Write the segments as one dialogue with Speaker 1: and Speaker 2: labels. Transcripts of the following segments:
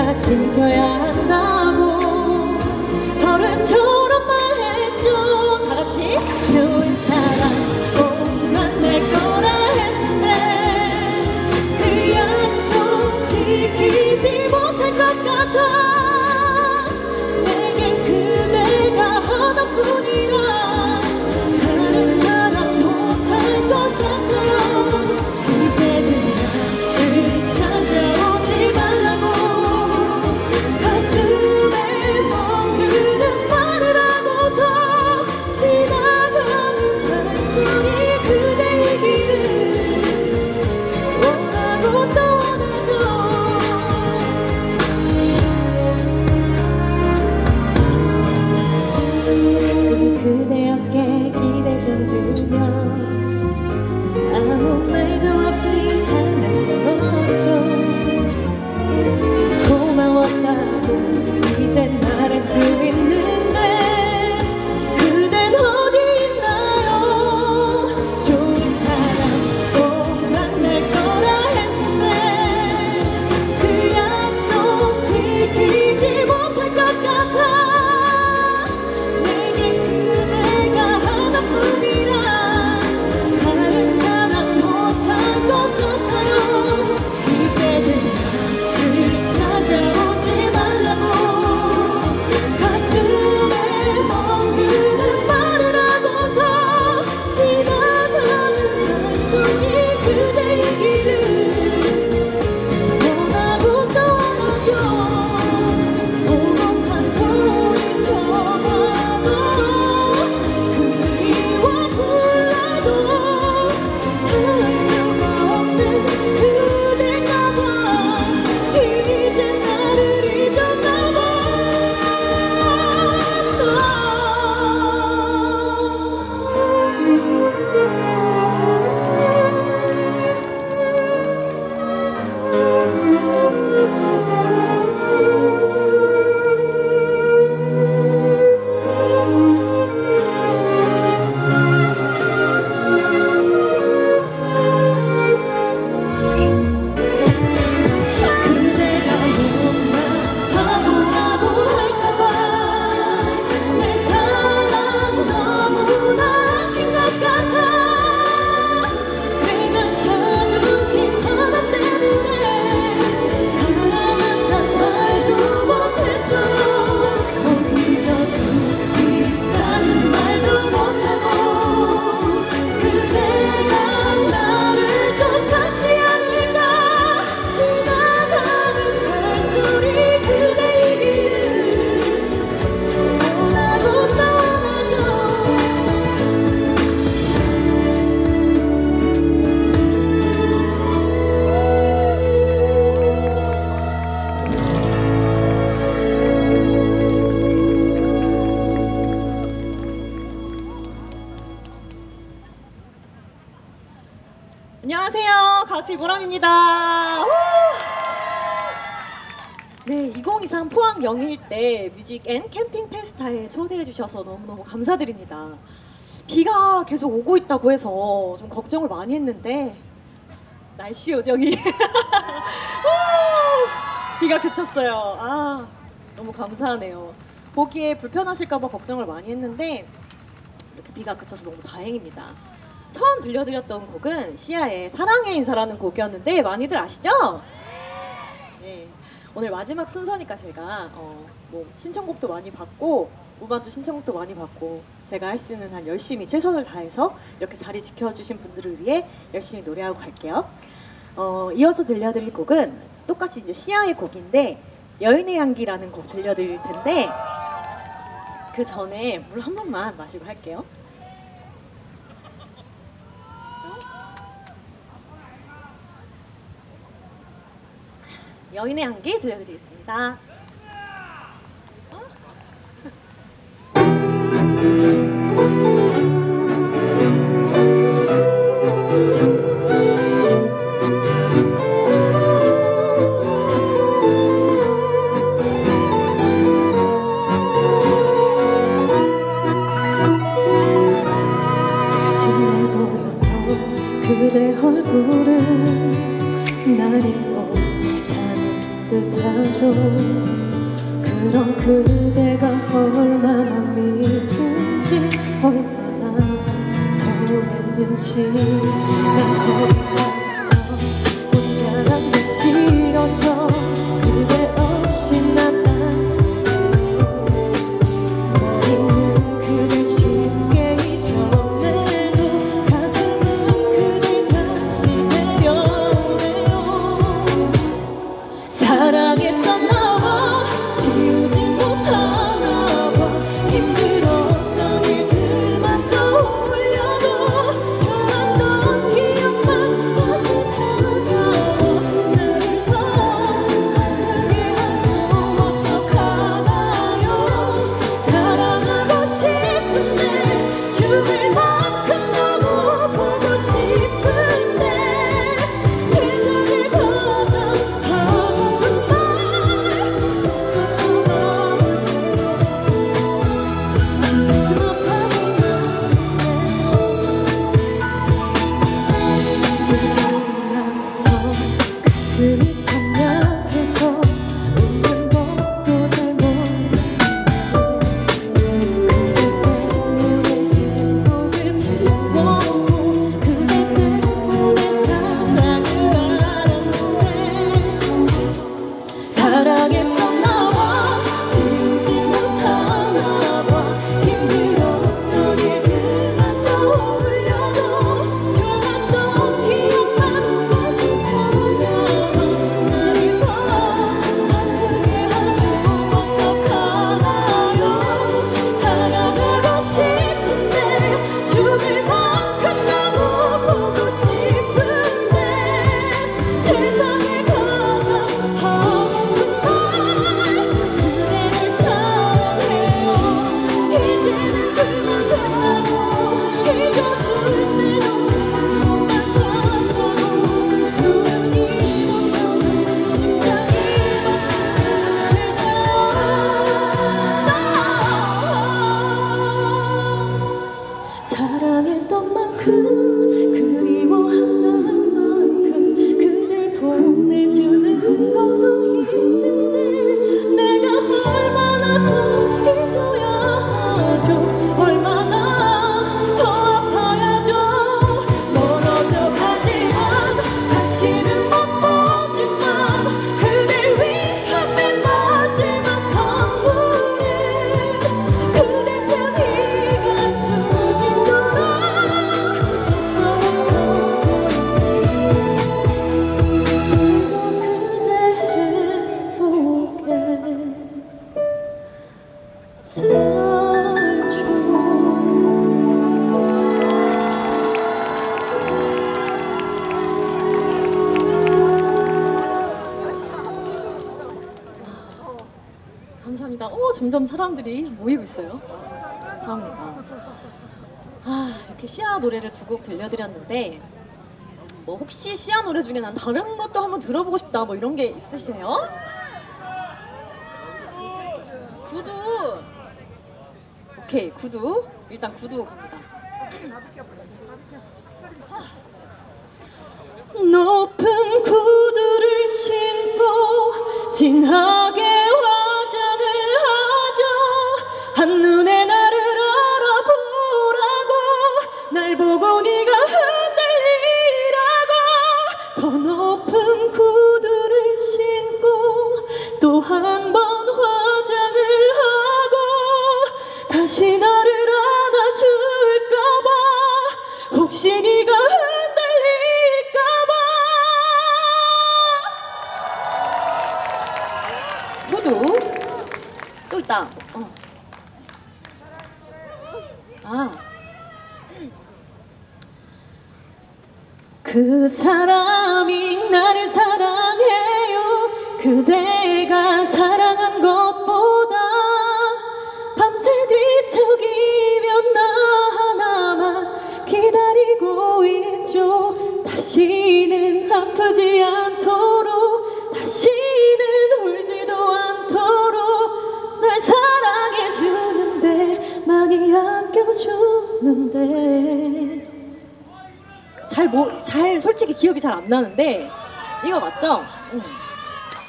Speaker 1: 내가 지켜야 한다고. 버릇처럼 말해줘. 다 같이 좋은 사람 꼭 만날 거라 했는데. 그 약속 지키지 못할 것 같아. 내겐 그대가 하나뿐이라 뮤직 앤 캠핑 페스타에 초대해 주셔서 너무너무 감사드립니다. 비가 계속 오고 있다고 해서 좀 걱정을 많이 했는데 날씨 요정이 우! 비가 그쳤어요. 아, 너무 감사하네요. 보기에 불편하실까봐 걱정을 많이 했는데 이렇게 비가 그쳐서 너무 다행입니다. 처음 들려드렸던 곡은 시아의 사랑의 인사라는 곡이었는데 많이들 아시죠? 네. 오늘 마지막 순서니까 제가 어, 뭐 신청곡도 많이 받고 우반주 신청곡도 많이 받고 제가 할 수 있는 한 열심히 최선을 다해서 이렇게 자리 지켜주신 분들을 위해 열심히 노래하고 갈게요. 어, 이어서 들려드릴 곡은 똑같이 이제 시아의 곡인데 여인의 향기라는 곡 들려드릴 텐데 그 전에 물 한 번만 마시고 할게요. 여인의 향기 들려드리겠습니다. could 감사합니다. 어, 점점 사람들이 모이고 있어요. 감사합니다. 아, 이렇게 시아 노래를 두 곡 들려드렸는데 뭐 혹시 시아 노래 중에 난 다른 것도 한번 들어보고 싶다 뭐 이런 게 있으세요? 구두. 오케이, 구두. 일단 구두 갑니다. 높은 구두를 신고 지나 맞다. 어. 아. 그 사람이 나를 사랑해요. 그대가 사랑한 것보다 밤새 뒤척이면 나 하나만 기다리고 있죠. 다시는 아프지 않아. 있는데 잘, 뭐, 잘 솔직히 기억이 잘 안 나는데 이거 맞죠? 응.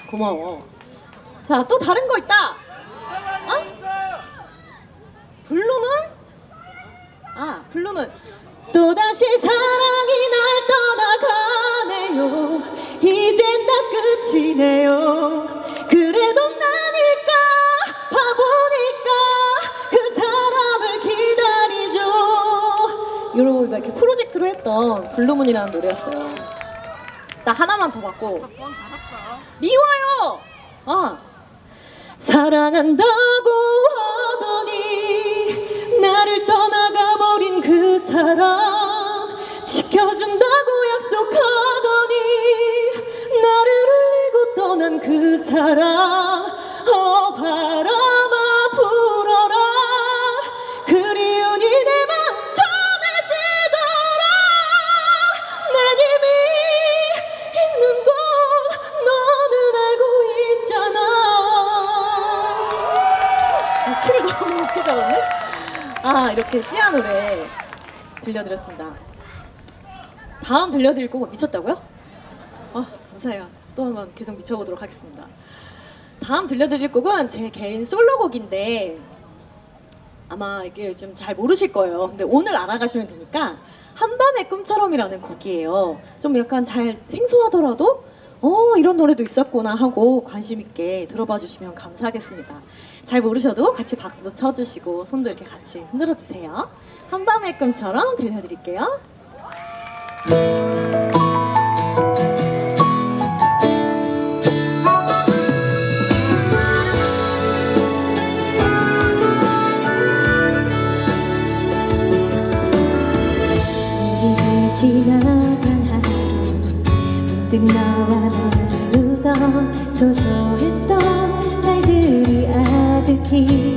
Speaker 1: 고마워 자 또 다른 거 있다 어? 블루문? 아 블루문 또다시 사랑이 날 떠나가네요 이젠 다 끝이네요 프로젝트로 했던 블루문이라는 노래였어요. 나 하나만 더 받고 미워요. 아 사랑한다고 하더니 나를 떠나가 버린 그 사람 지켜준다고 약속하더니 나를 울리고 떠난 그 사람 어 바람 아 이렇게 시아 노래 들려드렸습니다 다음 들려드릴 곡은 미쳤다고요? 아 감사해요 또 한 번 계속 미쳐보도록 하겠습니다 다음 들려드릴 곡은 제 개인 솔로곡인데 아마 이게 좀 잘 모르실 거예요. 근데 오늘 알아가시면 되니까 한밤의 꿈처럼이라는 곡이에요. 좀 약간 잘 생소하더라도 어 이런 노래도 있었구나 하고 관심 있게 들어봐 주시면 감사하겠습니다. 잘 모르셔도 같이 박수도 쳐주시고 손도 이렇게 같이 흔들어 주세요. 한밤의 꿈처럼 들려드릴게요.
Speaker 2: 나와 나누던 소소했던 날들이 아득히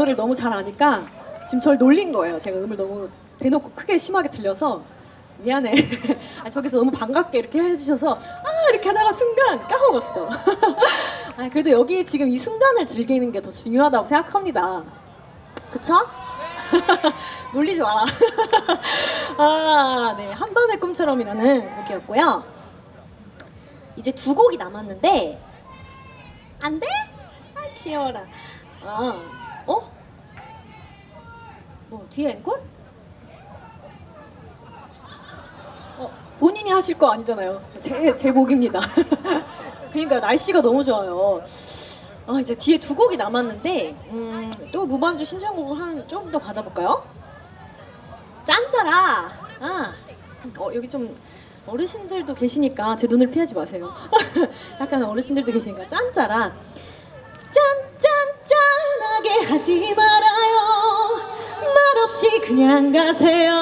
Speaker 1: 노래를 너무 잘 아니까 지금 저를 놀린 거예요. 제가 음을 너무 대놓고 크게 심하게 틀려서 미안해. 아, 저기서 너무 반갑게 이렇게 해주셔서 아 이렇게 하다가 순간 까먹었어. 아, 그래도 여기 지금 이 순간을 즐기는 게 더 중요하다고 생각합니다. 그쵸? 놀리지 마라. 아, 네. 한밤의 꿈처럼이라는 곡이었고요. 이제 두 곡이 남았는데 안 돼? 아, 귀여워라. 아, 어? 뭐 뒤에 앵콜? 어, 본인이 하실 거 아니잖아요. 제, 제 곡입니다. 그러니까 날씨가 너무 좋아요. 아, 이제 뒤에 두 곡이 남았는데 음, 또 무반주 신청곡을 한좀더 받아볼까요? 짠짜라. 아, 어, 여기 좀 어르신들도 계시니까 제 눈을 피하지 마세요. 약간 어르신들도 계시니까 짠짜라. 하지 말아요. 말없이 그냥 가세요.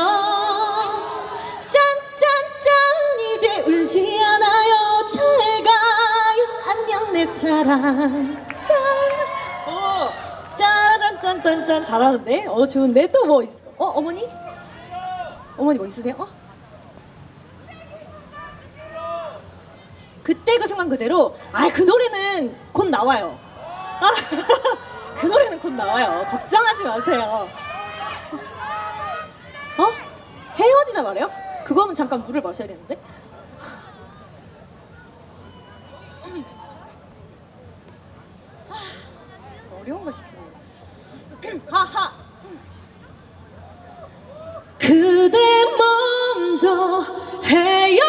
Speaker 1: 짠짠짠 이제 울지 않아요. 잘 가요. 안녕 내 사랑. 짠. 어, 짜라짠짠짠짠 잘하는데? 어 좋은데 또 뭐 있어? 어 어머니? 어머니 뭐 있으세요? 어? 그때 그 순간 그대로 아 그 노래는 곧 나와요. 아, 그 노래는 곧 나와요. 걱정하지 마세요. 어? 헤어지자 말이요? 그거는 잠깐 물을 마셔야 되는데. 아, 어려운 걸 시키네. 하하. 그대 먼저 헤어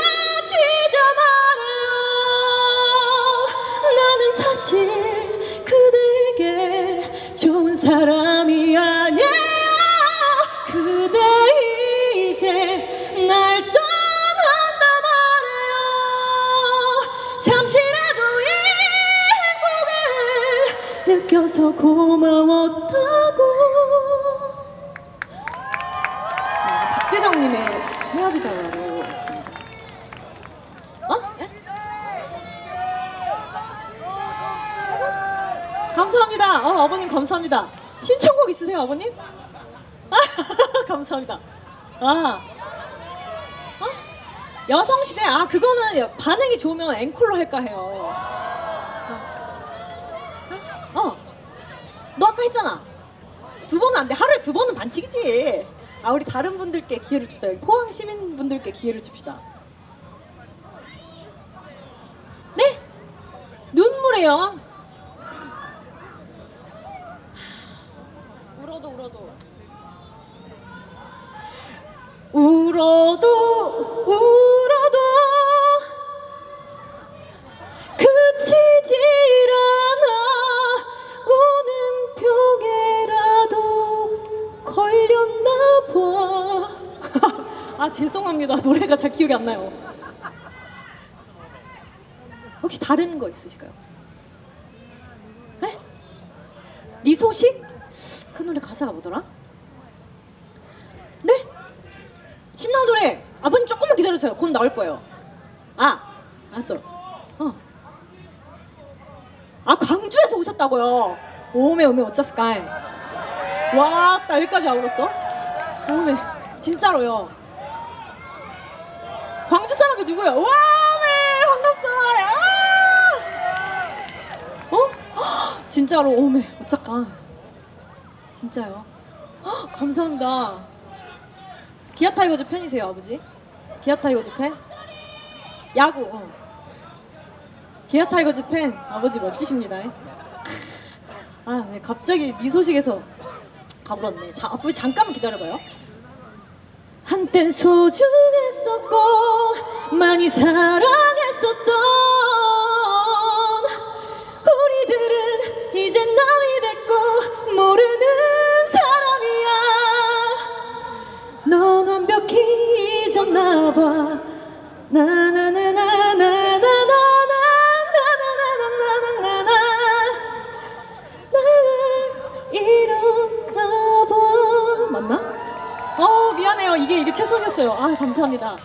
Speaker 1: 감사합니다. 신청곡 있으세요, 아버님? 아, 감사합니다. 아, 어? 여성시대 아 그거는 반응이 좋으면 앵콜로 할까 해요. 어, 어. 너 아까 했잖아. 두 번은 안 돼. 하루에 두 번은 반칙이지. 아 우리 다른 분들께 기회를 주자. 포항 시민분들께 기회를 줍시다. 네? 눈물의 여왕. 울어도 울어도. 울어도 그치질 않아 오는 벽에라도 걸렸나 봐. 아 죄송합니다. 노래가 잘 기억이 안 나요. 혹시 다른 거 있으실까요? 네? 네 소식? 그 노래 가사가 뭐더라? 네? 신나는 노래. 아버님 조금만 기다려주세요. 곧 나올 거예요. 아, 알았어. 어. 아 광주에서 오셨다고요. 오메 오메 어쩌스까이. 와, 나 여기까지 와버렸어. 오메, 진짜로요. 광주 사람이 누구야? 와, 오메 반갑어요. 아! 어? 진짜로 오메 어쩌까. 진짜요. 헉, 감사합니다. 기아 타이거즈 팬이세요, 아버지? 기아 타이거즈 팬? 야구. 어. 기아 타이거즈 팬 아버지 멋지십니다. 아, 네, 갑자기 이 소식에서 가물었네. 자, 아버지 잠깐만 기다려봐요. 한땐 소중했었고 많이 사랑했었던 우리들은 이제 남이 됐고 모르는 완벽히 잊었나 봐. 나나나나나나나나나나나나나나나 나는 이런가 봐. 맞나? 어 미안해요. 이게 이게 최선이었어요. 아 감사합니다.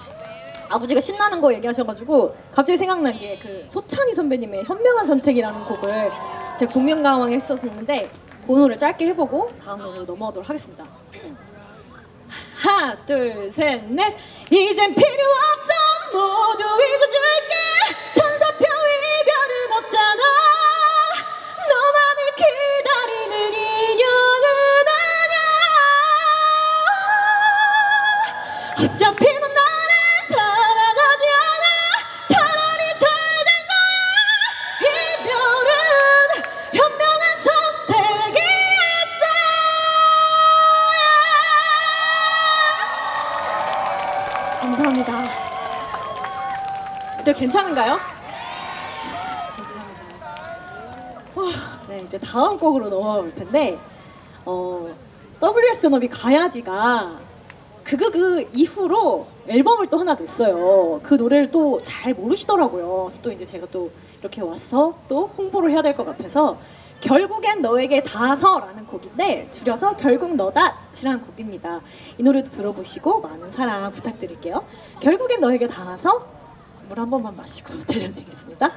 Speaker 1: 아버지가 신나는 거 얘기하셔가지고 갑자기 생각난 게 그 소찬희 선배님의 현명한 선택이라는 곡을 제가 공명가왕에 했었는데 그 노래 짧게 해보고 다음 노래로 넘어가도록 하겠습니다. 하나 둘 셋 넷. 이젠 필요 없어. 모두 잊어줄게. 천사표 이별은 없잖아. 너만을 기다리는 인연은 아냐 어차피 괜찮은가요? 네, 이제 다음 곡으로 넘어가 볼 텐데, 어, WS 전업이 가야지가 그그 그 이후로 앨범을 또 하나 냈어요. 그 노래를 또 잘 모르시더라고요. 그래서 또 이제 제가 또 이렇게 와서 또 홍보를 해야 될 것 같아서 결국엔 너에게 닿아서라는 곡인데 줄여서 결국 너다이라는 곡입니다. 이 노래도 들어보시고 많은 사랑 부탁드릴게요. 결국엔 너에게 닿아서 물 한 번만 마시고 들려드리겠습니다.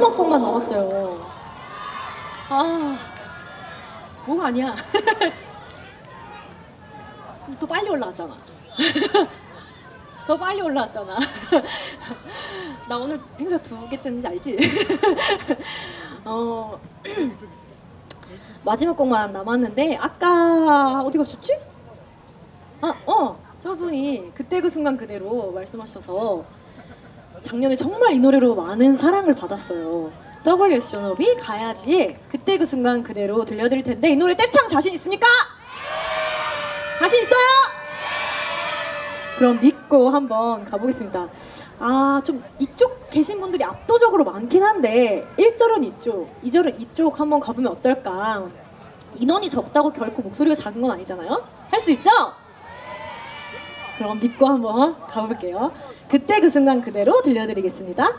Speaker 1: 마지막 곡만 남았어요 아 뭐가 아니야 더 빨리 올라왔잖아 더 빨리 올라왔잖아. 나 오늘 행사 두 개째인지 알지? 어 마지막 곡만 남았는데 아까 어디 가셨지? 아 어. 저분이 그때 그 순간 그대로 말씀하셔서 작년에 정말 이 노래로 많은 사랑을 받았어요. WS 존업이 가야지의 그때 그 순간 그대로 들려드릴 텐데 이 노래 떼창 자신 있습니까? 자신 있어요? 그럼 믿고 한번 가보겠습니다. 아, 좀 이쪽 계신 분들이 압도적으로 많긴 한데 1절은 이쪽, 2절은 이쪽 한번 가보면 어떨까? 인원이 적다고 결코 목소리가 작은 건 아니잖아요? 할 수 있죠? 그럼 믿고 한번 가볼게요. 그때 그 순간 그대로 들려드리겠습니다.